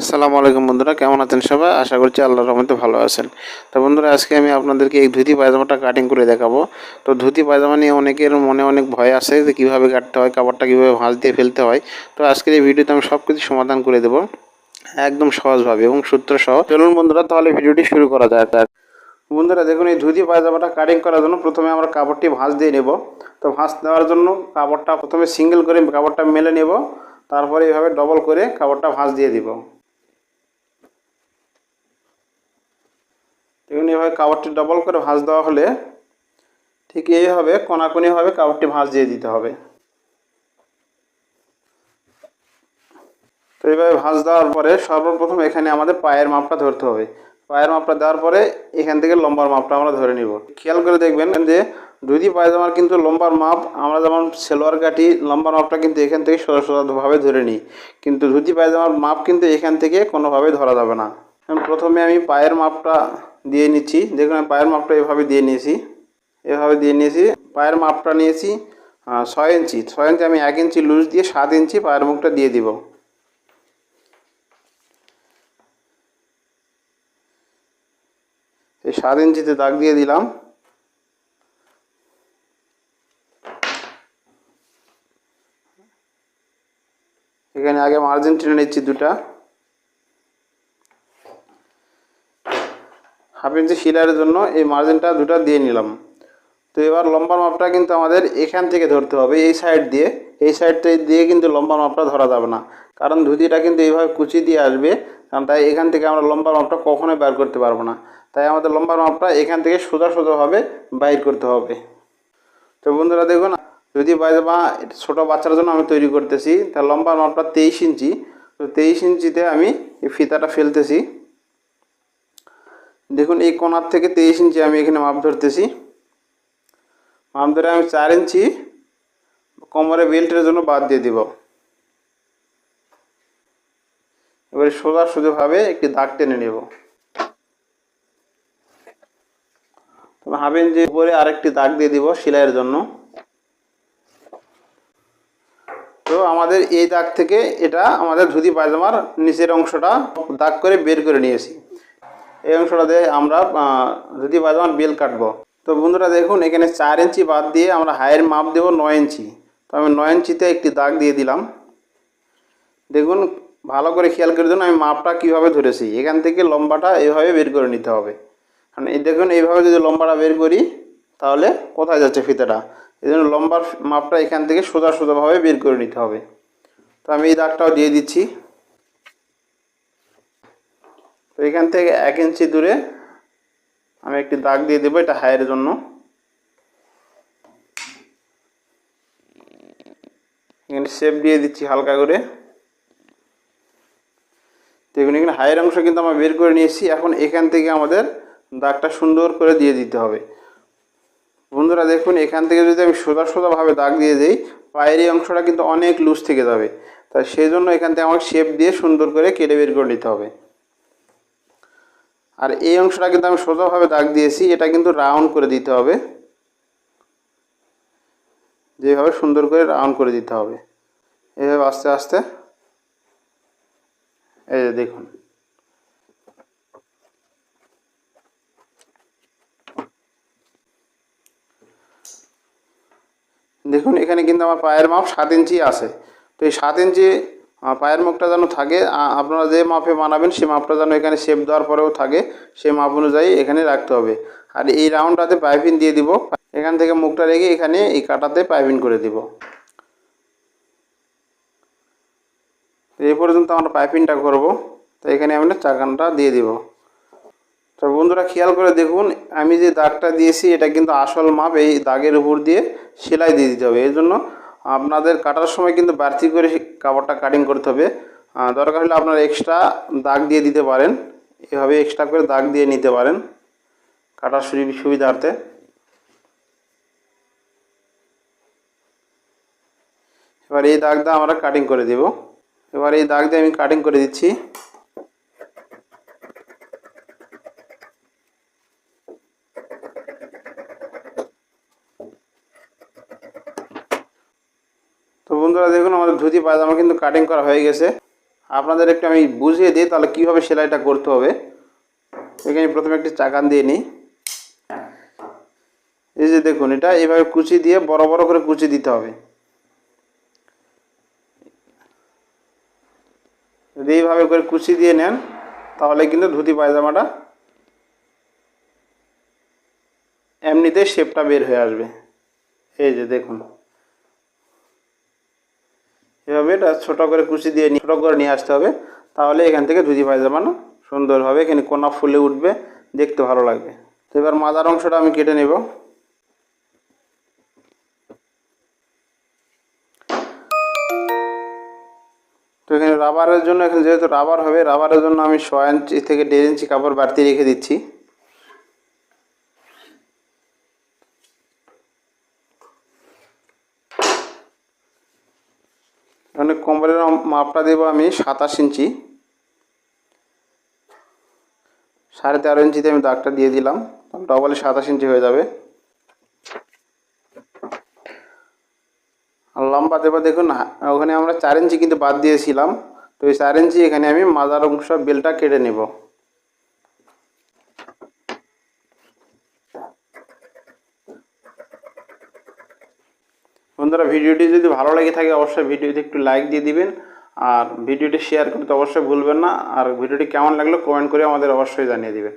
আসসালামু আলাইকুম বন্ধুরা, কেমন আছেন সবাই? আশা করছি আল্লাহর রহমতে ভালো আছেন। তো বন্ধুরা, আজকে আমি আপনাদেরকে এই ধুতি পায়জামাটা কাটিং করে দেখাবো। তো ধুতি পায়জামা নিয়ে অনেকের মনে অনেক ভয় আছে যে কীভাবে কাটতে হয়, কাপড়টা কীভাবে ভাঁজ দিয়ে ফেলতে হয়। তো আজকের এই ভিডিওতে আমি সব কিছু সমাধান করে দেবো, একদম সহজভাবে এবং সূত্র সহ। চলুন বন্ধুরা, তাহলে ভিডিওটি শুরু করা যায় তার বন্ধুরা, দেখুন, এই ধুতি পায়জামাটা কাটিং করার জন্য প্রথমে আমরা কাপড়টি ভাঁজ দিয়ে নেব। তো ভাঁজ দেওয়ার জন্য কাপড়টা প্রথমে সিঙ্গেল করে কাপড়টা মেলে নেব। তারপরে এইভাবে ডবল করে কাপড়টা ভাঁজ দিয়ে দিব। দেখুন, এইভাবে কাপড়টি ডবল করে ভাঁজ দেওয়া হলে ঠিক এইভাবে কোনাকুনিভাবে কাপড়টি ভাঁজ দিয়ে দিতে হবে। তো এইভাবে ভাঁজ দেওয়ার পরে সর্বপ্রথম এখানে আমাদের পায়ের মাপটা ধরতে হবে। পায়ের মাপটা দেওয়ার পরে এখান থেকে লম্বার মাপটা আমরা ধরে নিব। খেয়াল করে দেখবেন যে ধুতি পায়জামার কিন্তু লম্বার মাপ, আমরা যেমন সেলোয়ার কাটি লম্বার মাপটা কিন্তু এখান থেকে সোজা সোজাভাবে ধরে নিই। কিন্তু ধুতি পায়জামার মাপ কিন্তু এখান থেকে কোনোভাবে ধরা যাবে না। প্রথমে আমি পায়ের মাপটা দিয়ে নিচ্ছি। দেখুন, আমি পায়ের মাপটা এভাবে দিয়ে নিয়েছি। এভাবে দিয়ে নিয়েছি। পায়ের মাপটা নিয়েছি ছয় ইঞ্চি। ছয় ইঞ্চি আমি এক ইঞ্চি লুজ দিয়ে সাত ইঞ্চি পায়ের মুখটা দিয়ে দিব। এই সাত ইঞ্চিতে দাগ দিয়ে দিলাম। এখানে আগে মার্জিন টেনে নিচ্ছি দুটা। হাফ ইঞ্চি শিলারের জন্য এই মার্জিনটা দুটো দিয়ে নিলাম। তো এবার লম্বা মাপটা কিন্তু আমাদের এখান থেকে ধরতে হবে, এই সাইড দিয়ে। এই সাইডটা দিয়ে কিন্তু লম্বা মাপটা ধরা যাবে না। কারণ ধুতিটা কিন্তু এইভাবে কুচি দিয়ে আসবে, কারণ তাই এখান থেকে আমরা লম্বা মাপটা কখনোই বের করতে পারব না। তাই আমাদের লম্বা মাপটা এখান থেকে সোজা সোজাভাবে বাইর করতে হবে। তো বন্ধুরা দেখুন যদি পায়জামা ছোটো বাচ্চার জন্য আমি তৈরি করতেছি, তার লম্বা মাপটা তেইশ ইঞ্চি। তো তেইশ ইঞ্চিতে আমি এই ফিতাটা ফেলতেছি। দেখুন, এই কোণার থেকে তেইশ ইঞ্চি আমি এখানে মাপ ধরতেছি। মাপ ধরে আমি চার ইঞ্চি কোমরে বেল্টের জন্য বাদ দিয়ে দিব। এবারে সোজা সোজাভাবে একটি দাগ টেনে নেব। তবে যে উপরে আরেকটি দাগ দিয়ে দিব সেলাইয়ের জন্য তো আমাদের এই দাগ থেকে এটা আমাদের ধুতি পায়জামার নিচের অংশটা দাগ করে বের করে নিয়েছি। এই অংশটা দিয়ে আমরা ধুতি পায়জামার বেল কাটবো। তো বন্ধুরা দেখুন, এখানে চার ইঞ্চি বাদ দিয়ে আমরা হায়ের মাপ দেবো নয় ইঞ্চি। তো আমি নয় ইঞ্চিতে একটি দাগ দিয়ে দিলাম। দেখুন, ভালো করে খেয়াল করে দিন আমি মাপটা কীভাবে ধরেছি। এখান থেকে লম্বাটা এইভাবে বের করে নিতে হবে। কারণ দেখুন, এইভাবে যদি লম্বাটা বের করি, তাহলে কোথায় যাচ্ছে ফিতাটা? এই জন্য লম্বার মাপটা এখান থেকে সোজা সোজাভাবে বের করে নিতে হবে। তো আমি এই দাগটাও দিয়ে দিচ্ছি। তো এখান থেকে এক ইঞ্চি দূরে আমি একটি দাগ দিয়ে দেবো এটা হায়ের জন্য। এখানে শেপ দিয়ে দিচ্ছি হালকা করে। দেখুন এখানে হায়ের অংশ কিন্তু আমরা বের করে নিয়েছি। এখন এখান থেকে আমাদের দাগটা সুন্দর করে দিয়ে দিতে হবে। বন্ধুরা দেখুন, এখান থেকে যদি আমি সোজা সোজাভাবে দাগ দিয়ে দিই পায়ের এই অংশটা কিন্তু অনেক লুজ থেকে যাবে। তাই সেই জন্য এখান থেকে আমাকে শেপ দিয়ে সুন্দর করে কেটে বের করে নিতে হবে। আর এই অংশটা কিন্তু আমি সোজাভাবে দাগ দিয়েছি, এটা কিন্তু রাউন্ড করে দিতে হবে। যেভাবে সুন্দর করে রাউন্ড করে দিতে হবে। এইভাবে আস্তে আস্তে, এই দেখুন। দেখুন, এখানে কিন্তু আমার পায়ের মাপ সাত ইঞ্চি আছে। তো এই সাত ইঞ্চি পায়ের মুখটা যেন থাকে আপনারা যে মাপে বানাবেন সেই মাপটা যেন এখানে শেপ দেওয়ার পরেও থাকে সেই মাপ অনুযায়ী এখানে রাখতে হবে। আর এই রাউন্ডটাতে পাইপিং দিয়ে দিব। এখান থেকে মুখটা রেখে এখানে এই কাটাতে পাইপিং করে দিব। এই পর্যন্ত আমরা পাইপিংটা করব। তো এখানে আমরা চাকানটা দিয়ে দিব। তো বন্ধুরা খেয়াল করে দেখুন, আমি যে দাগটা দিয়েছি, এটা কিন্তু আসল মাপ, এই দাগের উপর দিয়ে সেলাই দিয়ে দিতে হবে। এই জন্য আপনাদের কাটার সময় কিন্তু বাড়তি করে কাপড়টা কাটিং করতে হবে। দরকার হলে আপনারা এক্সট্রা দাগ দিয়ে দিতে পারেন। এভাবে এক্সট্রা করে দাগ দিয়ে নিতে পারেন কাটার সুবি- সুবিধার্থে। এবার এই দাগটা আমরা কাটিং করে দেব। এবার এই দাগ দিয়ে আমি কাটিং করে দিচ্ছি। তো বন্ধুরা দেখুন, আমাদের ধুতি পায়জামা কিন্তু কাটিং করা হয়ে গেছে। আপনাদের একটু আমি বুঝিয়ে দিই, তাহলে কীভাবে সেলাইটা করতে হবে। এখানে প্রথমে একটি চাকান দিয়ে নিই। এই যে দেখুন, এটা এইভাবে কুচি দিয়ে বড় বড় করে কুচি দিতে হবে। যদি এইভাবে করে কুচি দিয়ে নেন, তাহলে কিন্তু ধুতি পায়জামাটা এমনিতে শেপটা বের হয়ে আসবে। এই যে দেখুন। এভাবে এটা ছোটো করে কুচি দিয়ে ছোটো করে নিয়ে আসতে হবে। তাহলে এখান থেকে ধুতি পায়জামা না সুন্দর হবে এখানে কোনা ফুলে উঠবে, দেখতে ভালো লাগবে। তো এবার মাদার অংশটা আমি কেটে নেব। তো এখানে রাবারের জন্য, এখানে যেহেতু রাবার হবে রাবারের জন্য আমি ছয় ইঞ্চি থেকে দেড় ইঞ্চি কাপড় বাড়তি রেখে দিচ্ছি। এখানে কম্বলের মাপটা দেবো আমি সাতাশ ইঞ্চি। সাড়ে তেরো ইঞ্চিতে আমি দাগটা দিয়ে দিলাম। ডবলে সাতাশ ইঞ্চি হয়ে যাবে। আর লম্বা দেবো দেখুন ওখানে আমরা চার ইঞ্চি কিন্তু বাদ দিয়েছিলাম। তো এই চার ইঞ্চি এখানে আমি মাজার অংশ বেলটা কেটে নেব। বন্ধুরা, ভিডিওটি যদি ভালো লেগে থাকে, অবশ্যই ভিডিওতে একটু লাইক দিয়ে দিবেন। আর ভিডিওটি শেয়ার করতে অবশ্যই ভুলবেন না। আর ভিডিওটি কেমন লাগল কমেন্ট করে আমাদের অবশ্যই জানিয়ে দিবেন।